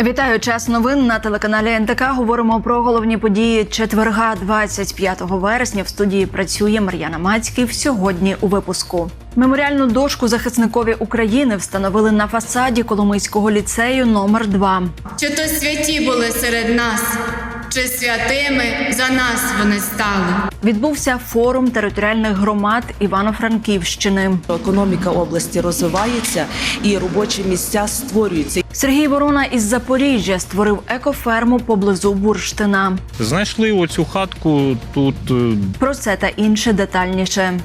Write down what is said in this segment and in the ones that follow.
Вітаю час новин на телеканалі НТК. Говоримо про головні події четверга, 25 вересня. В студії працює Мар'яна Мацьків. Сьогодні у випуску меморіальну дошку захисникові України встановили на фасаді Коломийського ліцею номер 2 Чи то святі були серед нас, чи святими за нас вони стали. Відбувся форум територіальних громад Івано-Франківщини. Економіка області розвивається і робочі місця створюються. Сергій Ворона із Запоріжжя створив екоферму поблизу Бурштина. Знайшли оцю хатку тут. е, Про це та інше детальніше.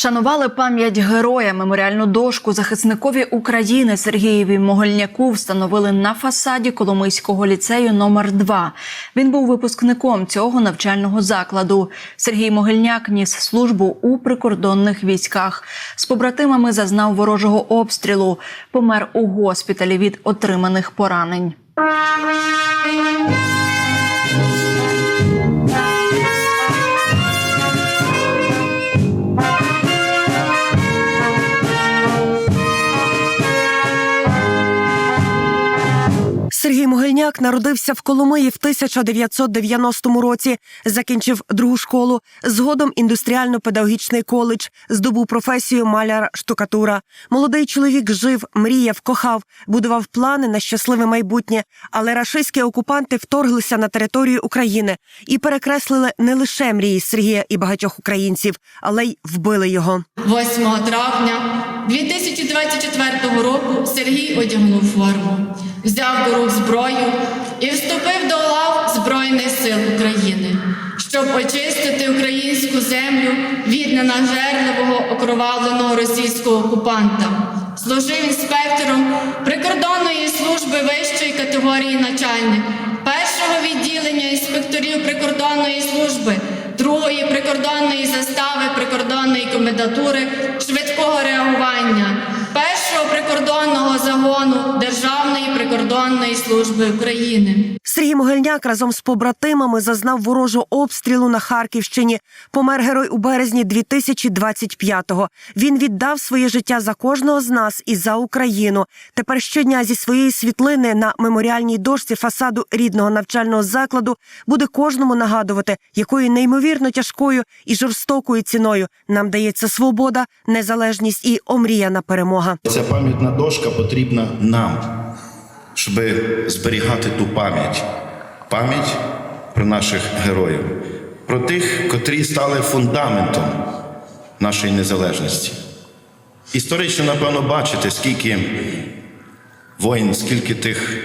Вшанували пам'ять героя меморіальну дошку захисникові України Сергієві Могильняку встановили на фасаді Коломийського ліцею номер 2 Він був випускником цього навчального закладу. Сергій Могильняк ніс службу у прикордонних військах. З побратимами зазнав ворожого обстрілу. Помер у госпіталі від отриманих поранень. Сергій Могильняк народився в Коломиї в 1990 році. Закінчив другу школу, згодом індустріально-педагогічний коледж, здобув професію маляр штукатура. Молодий чоловік жив, мріяв, кохав, будував плани на щасливе майбутнє. Але рашистські окупанти вторглися на територію України і перекреслили не лише мрії Сергія і багатьох українців, але й вбили його. 8 травня 2024 року Сергій одягнув форму, взяв до рук зброю і вступив до лав Збройних сил України, щоб очистити українську землю від ненажерливого окровавленого російського окупанта. Служив інспектором прикордонної служби вищої категорії начальник, першого відділення інспекторів прикордонної служби, другої прикордонної застави прикордонної комендатури швидкого реагування, першого прикордонного загону Державної прикордонної служби України. Сергій Могильняк разом з побратимами зазнав ворожого обстрілу на Харківщині. Помер герой у березні 2025-го. Він віддав своє життя за кожного з нас і за Україну. Тепер щодня зі своєї світлини на меморіальній дошці фасаду рідного навчального закладу буде кожному нагадувати, якою неймовірно тяжкою і жорстокою ціною нам дається свобода, незалежність і омріяна перемога. Ця пам'ятна дошка потрібна нам, щоб зберігати ту пам'ять. Пам'ять про наших героїв, про тих, котрі стали фундаментом нашої незалежності. Історично, напевно, бачите, скільки воїн, скільки тих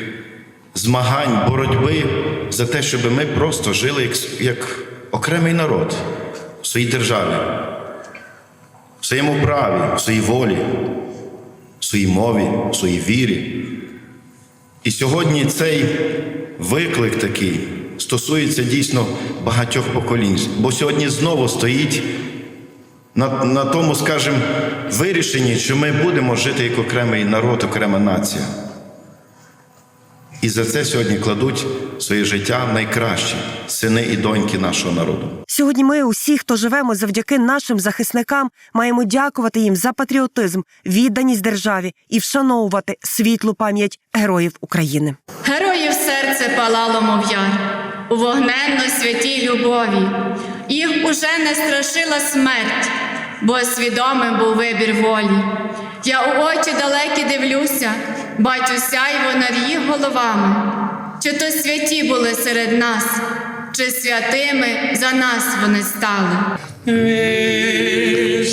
змагань, боротьби за те, щоб ми просто жили як, як окремий народ в своїй державі, в своєму праві, в своїй волі своїй мові, в своїй вірі. І сьогодні цей виклик такий стосується дійсно багатьох поколінь, бо сьогодні знову стоїть на, на тому, скажімо, вирішенні, що ми будемо жити як окремий народ, окрема нація. І за це сьогодні кладуть своє життя найкращі сини і доньки нашого народу. Сьогодні ми, усі, хто живемо завдяки нашим захисникам, маємо дякувати їм за патріотизм, відданість державі і вшановувати світлу пам'ять героїв України. Героїв серце палало, мов яр, у вогненно святій любові. Їх уже не страшила смерть, бо свідомим був вибір волі. Я у очі далекі дивлюся, бачу сяйво над їх головами. Чи то святі були серед нас, чи святими за нас вони стали. Вечная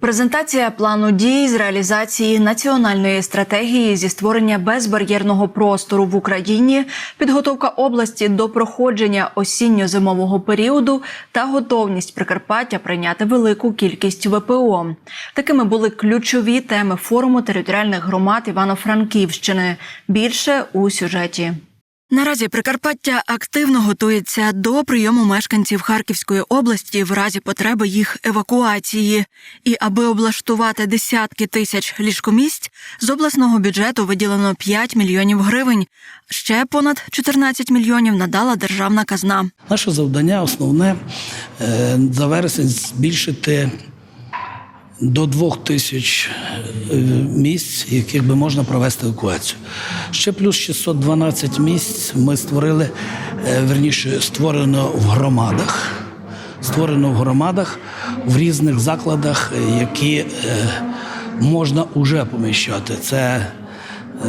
Презентація плану дій з реалізації національної стратегії зі створення безбар'єрного простору в Україні, підготовка області до проходження осінньо-зимового періоду та готовність Прикарпаття прийняти велику кількість ВПО. Такими були ключові теми форуму територіальних громад Івано-Франківщини. Більше у сюжеті. Наразі Прикарпаття активно готується до прийому мешканців Харківської області в разі потреби їх евакуації. І аби облаштувати десятки тисяч ліжкомісць, з обласного бюджету виділено 5 мільйонів гривень. Ще понад 14 мільйонів надала державна казна. Наше завдання основне е, за вересень збільшити до двох тисяч е, місць, яких би можна провести евакуацію. Ще плюс 612 місць ми створили, е, верніше, створено в громадах. Створено в громадах в різних закладах, е, які можна уже поміщати. Це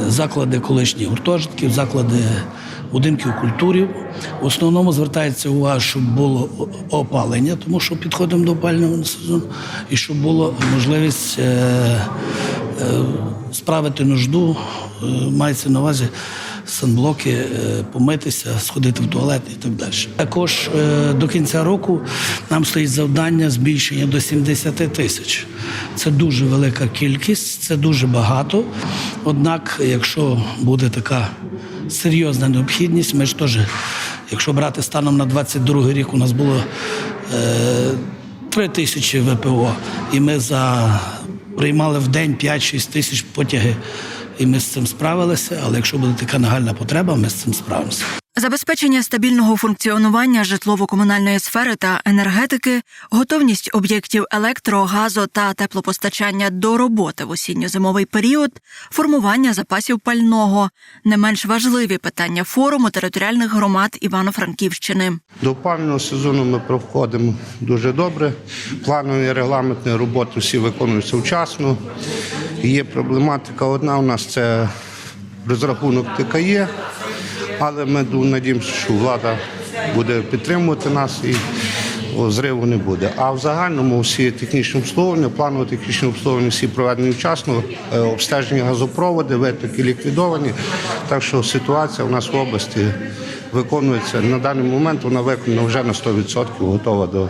заклади колишніх гуртожитків, заклади будинків культури. В основному звертається увага, щоб було опалення, тому що підходимо до опального сезону, і щоб була можливість е, е, справити нужду, е, мається на увазі санблоки, е, помитися, сходити в туалет і так далі. Також е, до кінця року нам стоїть завдання збільшення до 70 тисяч. Це дуже велика кількість, це дуже багато. Однак, якщо буде така серйозна необхідність, ми ж теж, якщо брати станом на 22 рік, у нас було е, 3 тисячі ВПО, і ми за приймали в день 5-6 тисяч потяги. І ми з цим справилися, але якщо буде така нагальна потреба, ми з цим справимося. Забезпечення стабільного функціонування житлово-комунальної сфери та енергетики, готовність об'єктів електро, газу та теплопостачання до роботи в осінньо-зимовий період, формування запасів пального не менш важливі питання форуму територіальних громад Івано-Франківщини. До опалювального сезону ми проходимо дуже добре. Планові регламентні роботи всі виконуються вчасно. Є проблематика одна у нас це розрахунок ТКЄ, але ми надіємося, що влада буде підтримувати нас і зриву не буде. А в загальному всі технічні обслуговування, планове технічне обслуговування всі проведені вчасно, е, обстежені газопроводи, витоки ліквідовані. Так що ситуація у нас в області виконується на даний момент. Вона виконана вже на 100% готова до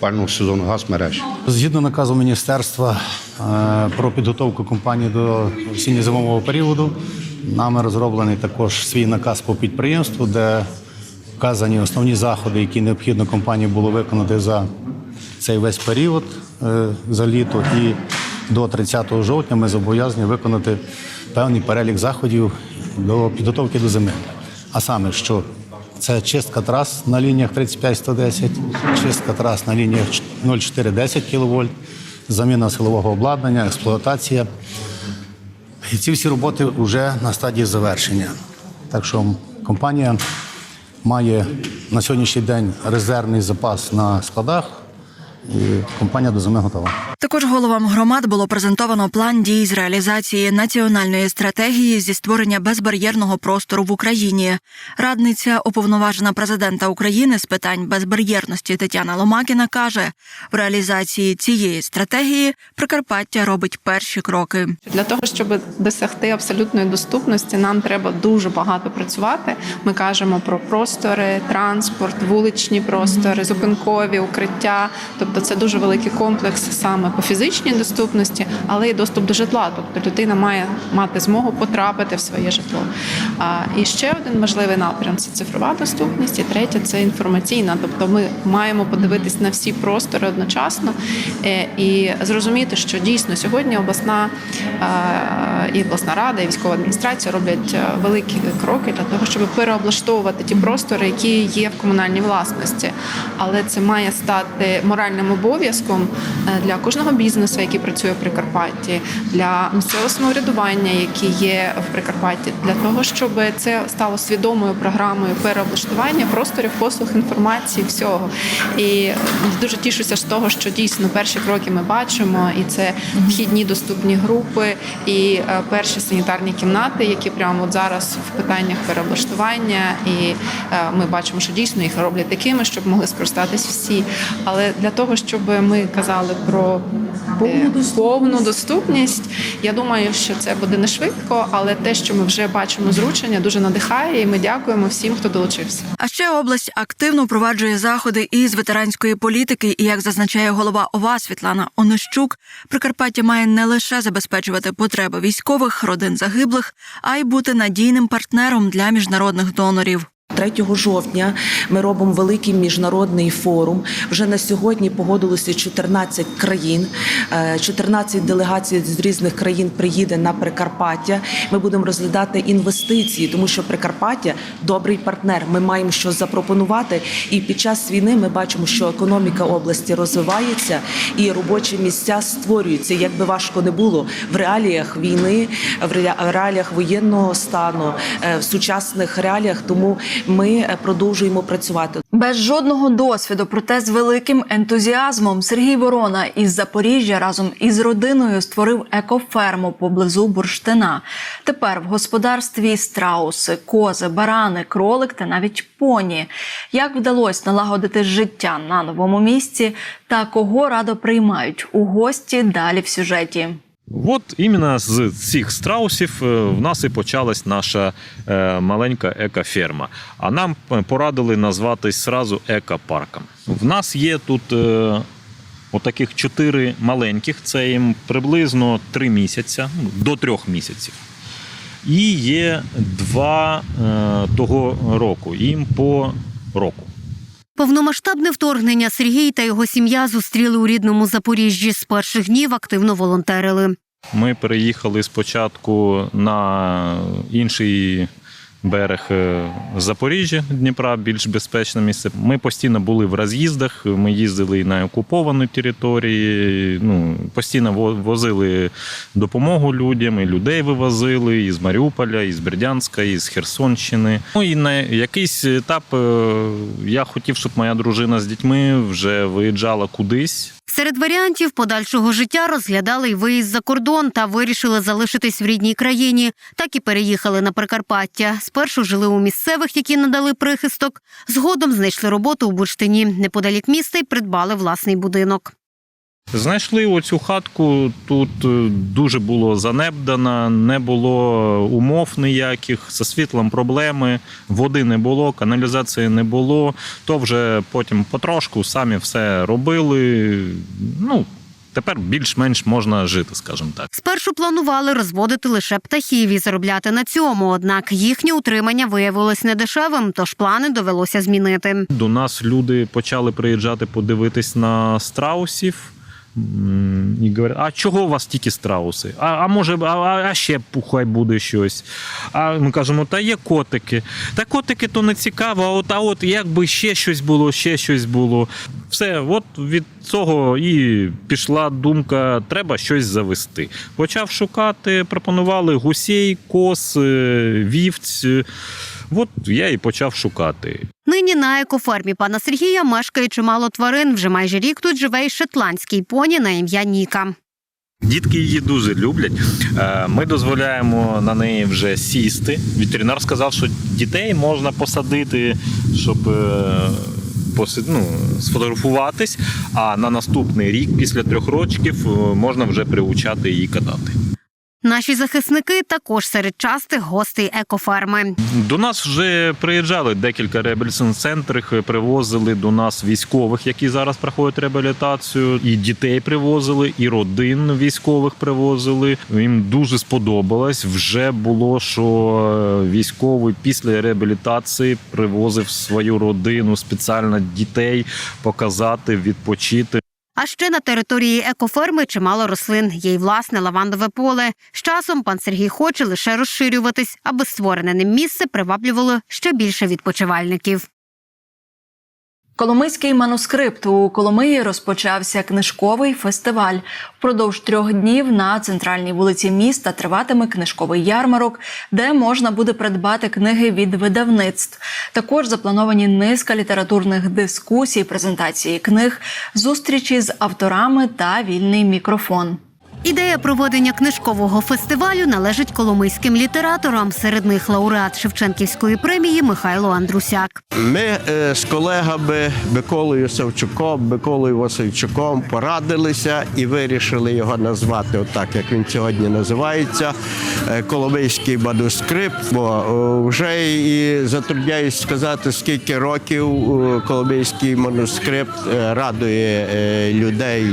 пального сезону газмереж. Згідно наказу міністерства е, про підготовку компанії до осінньо-зимового періоду, нами розроблений також свій наказ по підприємству, де вказані основні заходи, які необхідно компанії було виконати за цей весь період е, за літо. І до 30 жовтня ми зобов'язані виконати певний перелік заходів до підготовки до зими. А саме, що це чистка трас на лініях 35-110, чистка трас на лініях 0,4-10 кВт, заміна силового обладнання, експлуатація. І ці всі роботи вже на стадії завершення. Так що компанія має на сьогоднішній день резервний запас на складах, і компанія до зими готова. Також головам громад було презентовано план дій з реалізації національної стратегії зі створення безбар'єрного простору в Україні. Радниця уповноважена президента України з питань безбар'єрності Тетяна Ломакіна каже: в реалізації цієї стратегії Прикарпаття робить перші кроки. Для того, щоб досягти абсолютної доступності, нам треба дуже багато працювати. Ми кажемо про простори, транспорт, вуличні простори, зупинкові укриття. Тобто, це дуже великий комплекс саме по фізичній доступності, але й доступ до житла. Тобто людина має мати змогу потрапити в своє житло. І ще один важливий напрям це цифрова доступність. І третє це інформаційна. Тобто, ми маємо подивитись на всі простори одночасно е, і зрозуміти, що дійсно сьогодні обласна і обласна рада, і військова адміністрація роблять е, великі кроки для того, щоб переоблаштовувати ті простори, які є в комунальній власності. Але це має стати моральним обов'язком е, для кожного бізнесу, який працює в Прикарпатті, для місцевого самоврядування, які є в Прикарпатті, для того, щоб це стало свідомою програмою переоблаштування просторів, послуг, інформації, всього. І дуже тішуся з того, що дійсно перші кроки ми бачимо, і це вхідні доступні групи, і е, перші санітарні кімнати, які прямо от зараз в питаннях переоблаштування. І е, ми бачимо, що дійсно їх роблять такими, щоб могли скористатись всі. Але для того, щоб ми казали про мати повну доступність. Я думаю, що це буде не швидко, але те, що ми вже бачимо зручення, дуже надихає, і ми дякуємо всім, хто долучився. А ще область активно впроваджує заходи із ветеранської політики. І як зазначає голова ОВА Світлана Онищук, Прикарпаття має не лише забезпечувати потреби військових, родин загиблих, а й бути надійним партнером для міжнародних донорів. 3 жовтня ми робимо великий міжнародний форум. Вже на сьогодні погодилося 14 країн, Е, 14 делегацій з різних країн приїде на Прикарпаття. Ми будемо розглядати інвестиції, тому що Прикарпаття добрий партнер. Ми маємо що запропонувати. І під час війни ми бачимо, що економіка області розвивається і робочі місця створюються. Як би важко не було в реаліях війни, в реаліях воєнного стану, е, в сучасних реаліях. Тому ми е, продовжуємо працювати. Без жодного досвіду, проте з великим ентузіазмом Сергій Ворона із Запоріжжя разом із родиною створив екоферму поблизу бурштина. Тепер в господарстві страуси, кози, барани, кролик та навіть поні. Як вдалося налагодити життя на новому місці та кого радо приймають у гості далі в сюжеті. От іменно з цих страусів е, в нас і почалась наша е, маленька екоферма. А нам порадили назватись сразу екопарком. В нас є тут е, отаких чотири маленьких, це їм приблизно три місяці, ну, до трьох місяців. І є два того року, їм по року. Повномасштабне вторгнення Сергій та його сім'я зустріли у рідному Запоріжжі. З перших днів активно волонтерили. Ми переїхали спочатку на інший берег е, Запоріжжя Дніпра, більш безпечне місце. Ми постійно були в роз'їздах. Ми їздили і на окуповані території. Ну постійно во- возили допомогу людям, і людей вивозили із Маріуполя, із Бердянська, із Херсонщини. Ну і на якийсь етап е, я хотів, щоб моя дружина з дітьми вже виїжджала кудись. Серед варіантів подальшого життя розглядали й виїзд за кордон та вирішили залишитись в рідній країні. Так і переїхали на Прикарпаття. Спершу жили у місцевих, які надали прихисток. Згодом знайшли роботу у Бурштині. Неподалік міста й придбали власний будинок. Знайшли оцю хатку. Тут е, дуже було занедбано, не було умов ніяких, зі світлом проблеми, води не було, каналізації не було. То вже потім потрошку самі все робили. Ну, тепер більш-менш можна жити, скажімо так. Спершу планували розводити лише птахів і заробляти на цьому. Однак їхнє утримання виявилось недешевим, тож плани довелося змінити. До нас люди почали приїжджати подивитись на страусів. І говорять, а чого у вас тільки страуси? А, а може, а, а ще хай буде щось. А ми кажемо, та є котики. Та котики то не цікаво, а от, а от якби ще щось було, ще щось було. Все, от від цього і пішла думка, треба щось завести. Почав шукати, пропонували гусей, коз, е, вівць. От я і почав шукати. Нині на екофермі пана Сергія мешкає чимало тварин. Вже майже рік тут живе й шотландський поні на ім'я Ніка. Дітки її дуже люблять. Е, Ми дозволяємо на неї вже сісти. Ветеринар сказав, що дітей можна посадити, щоб е, ну, сфотографуватись. А на наступний рік, після трьох років, е, можна вже приучати її катати. Наші захисники також серед частих гостей екоферми. До нас вже приїжджали декілька реабілітаційних центрів, привозили до нас військових, які зараз проходять реабілітацію, і дітей привозили, і родин військових привозили. Їм дуже сподобалось. Вже було, що е, військовий після реабілітації привозив свою родину спеціально дітей показати, відпочити. А ще на території екоферми чимало рослин. Є й власне лавандове поле. З часом пан Сергій хоче лише розширюватись, аби створене ним місце приваблювало ще більше відпочивальників. Коломийський манускрипт у Коломиї розпочався книжковий фестиваль. Впродовж трьох днів на центральній вулиці міста триватиме книжковий ярмарок, де можна буде придбати книги від видавництв. Також заплановані низка літературних дискусій, презентації книг, зустрічі з авторами та вільний мікрофон. Ідея проведення книжкового фестивалю належить коломийським літераторам. Серед них лауреат Шевченківської премії Михайло Андрусяк. Ми е, з колегами Миколою Савчуком, Миколою Васильчуком порадилися і вирішили його назвати отак, як він сьогодні називається. е, Коломийський манускрипт. Бо е, вже і затрудняюсь сказати, скільки років е, Коломийський манускрипт радує людей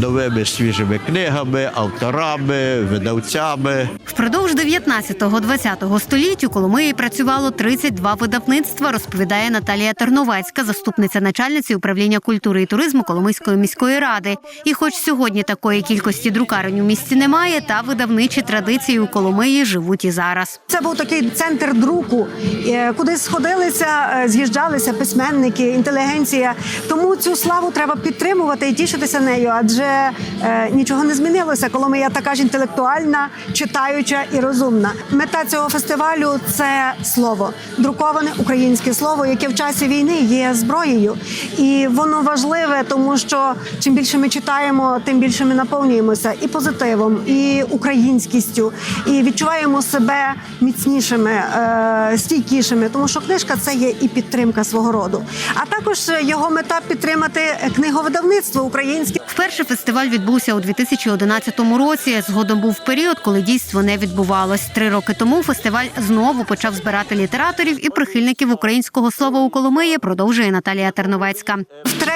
новими свіжими книгами, авторами, видавцями. Впродовж 19-20 століть у Коломиї працювало 32 видавництва, розповідає Наталія Терновецька, заступниця начальниці управління культури і туризму Коломийської міської ради. І хоч сьогодні такої кількості друкарень у місті немає, та видавничі традиції у Коломиї живуть і зараз. Це був такий центр друку, е, куди сходилися, е, з'їжджалися письменники, інтелігенція. Тому цю славу треба підтримувати і тішитися нею, адже е, нічого не змінилося. Коломия така ж інтелектуальна, читаюча і розумна. Мета цього фестивалю це слово, друковане українське слово, яке в часі війни є зброєю, і воно важливе, тому що чим більше ми читаємо, тим більше ми наповнюємося і позитивом, і українськістю, і відчуваємо себе міцнішими, е, стійкішими, тому що книжка це є і підтримка свого роду. А також його мета підтримати книговидавництво українське. Вперше фестиваль відбувся у 2011 році. Згодом був період, коли дійство не відбувалось. Три роки тому фестиваль знову почав збирати літераторів і прихильників українського слова у Коломиї. Продовжує Наталія Терновецька.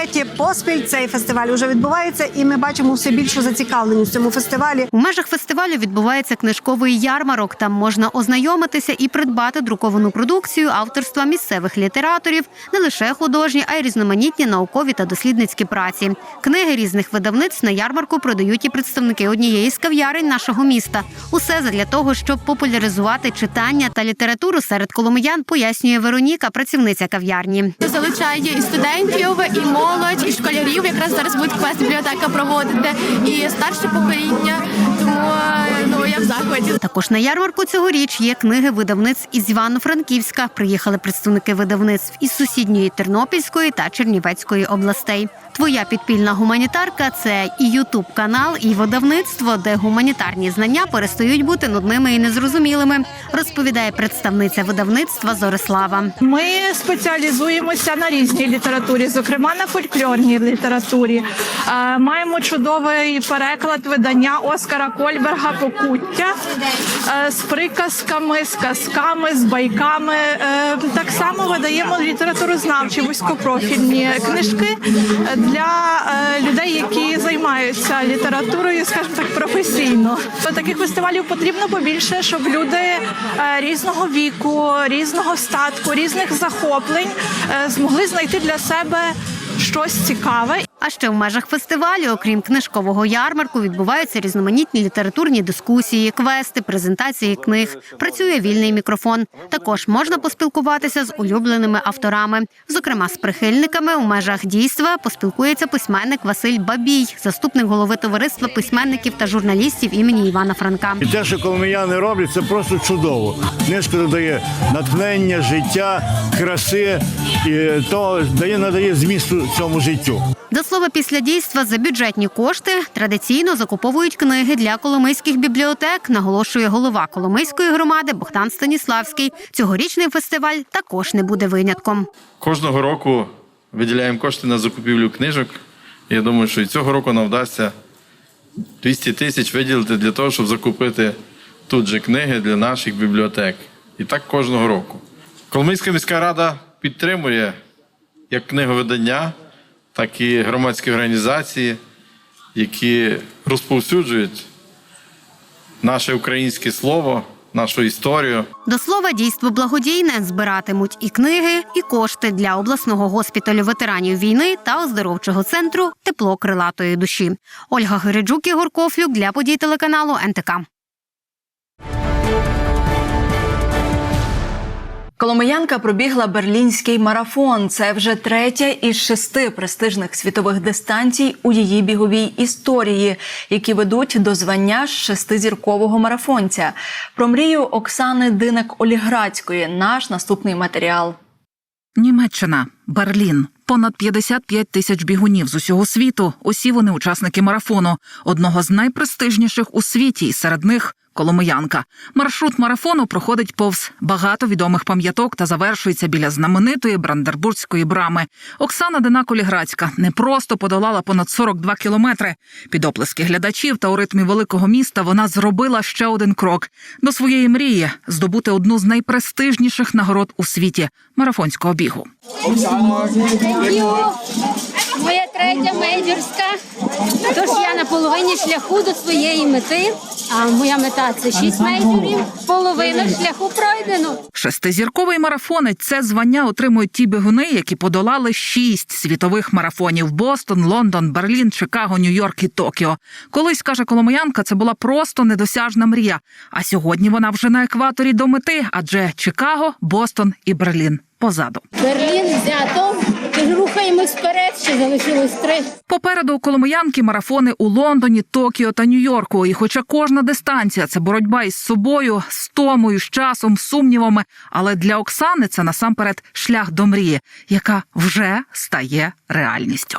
Втретє поспіль цей фестиваль вже відбувається, і ми бачимо все більшу зацікавленість в цьому фестивалі. У межах фестивалю відбувається книжковий ярмарок. Там можна ознайомитися і придбати друковану продукцію авторства місцевих літераторів, не лише художні, а й різноманітні наукові та дослідницькі праці. Книги різних видавництв на ярмарку продають і представники однієї з кав'ярень нашого міста. Усе задля того, щоб популяризувати читання та літературу серед коломиян, пояснює Вероніка, працівниця кав'ярні. залучає і студентів, і молодь, і школярів. Якраз зараз буде квест бібліотека проводити, і старше покоління. Ну я в захваті. Також на ярмарку цьогоріч є книги видавництв із Івано-Франківська. Приїхали представники видавництв із сусідньої Тернопільської та Чернівецької областей. Твоя підпільна гуманітарка це і Ютуб канал, і видавництво, де гуманітарні знання перестають бути нудними і незрозумілими, розповідає представниця видавництва Зорислава. Ми спеціалізуємося на різній літературі, зокрема на фольклорній літературі. Е, Маємо чудовий переклад видання Оскара Кольберга Покуття е, з приказками, з казками, з байками. Е, Так само видаємо літературознавчі вузькопрофільні книжки для е, людей, які займаються літературою, скажімо так, професійно. Таких фестивалів потрібно побільше, щоб люди різного віку, різного статку, різних захоплень змогли знайти для себе щось цікаве. А ще в межах фестивалю, окрім книжкового ярмарку, відбуваються різноманітні літературні дискусії, квести, презентації книг. Працює вільний мікрофон. Також можна поспілкуватися з улюбленими авторами. Зокрема, з прихильниками у межах дійства поспілкується письменник Василь Бабій, заступник голови товариства письменників та журналістів імені Івана Франка. І те, що коломияни роблять, це просто чудово. Книжка додає натхнення, життя, краси і то дає надає змісту цьому життю. Слова, після дійства за бюджетні кошти традиційно закуповують книги для коломийських бібліотек, наголошує голова Коломийської громади Богдан Станіславський. Цьогорічний фестиваль також не буде винятком. Кожного року виділяємо кошти на закупівлю книжок. Я думаю, що і цього року нам вдасться 200 тисяч виділити для того, щоб закупити тут же книги для наших бібліотек. І так кожного року. Коломийська міська рада підтримує як книговидання, так і громадські організації, які розповсюджують наше українське слово, нашу історію. До слова, дійство благодійне збиратимуть і книги, і кошти для обласного госпіталю ветеранів війни та оздоровчого центру Тепло крилатої душі. Ольга Гириджук, Ігор Кофлюк для подій телеканалу НТК. Коломиянка пробігла берлінський марафон. Це вже третя із шести престижних світових дистанцій у її біговій історії, які ведуть до звання шестизіркового марафонця. Про мрію Оксани Динек Оліградської. Наш наступний матеріал. Німеччина, Берлін. понад 55 тисяч бігунів з усього світу. Усі вони учасники марафону, одного з найпрестижніших у світі, і серед них. Коломиянка. Маршрут марафону проходить повз багато відомих пам'яток та завершується біля знаменитої Брандербурзької брами. Оксана Дина-Коліграцька не просто подолала понад 42 кілометри. Під оплески глядачів та у ритмі великого міста вона зробила ще один крок до своєї мрії здобути одну з найпрестижніших нагород у світі марафонського бігу. Моя третя мейджорська. Тож я на половині шляху до своєї мети. А моя мета це шість мейджорів. Половина шляху пройдено. Шестизірковий марафонець це звання отримують ті бігуни, які подолали шість світових марафонів: Бостон, Лондон, Берлін, Чикаго, Нью-Йорк і Токіо. Колись каже Коломиянка, це була просто недосяжна мрія. А сьогодні вона вже на екваторі до мети, адже Чикаго, Бостон і Берлін позаду. Берлін взято. Рухаємось вперед, ще залишилось три. Попереду у Коломиянки марафони у Лондоні, Токіо та Нью-Йорку. І хоча кожна дистанція це боротьба із собою, з томою, з часом, сумнівами. Але для Оксани це насамперед шлях до мрії, яка вже стає реальністю.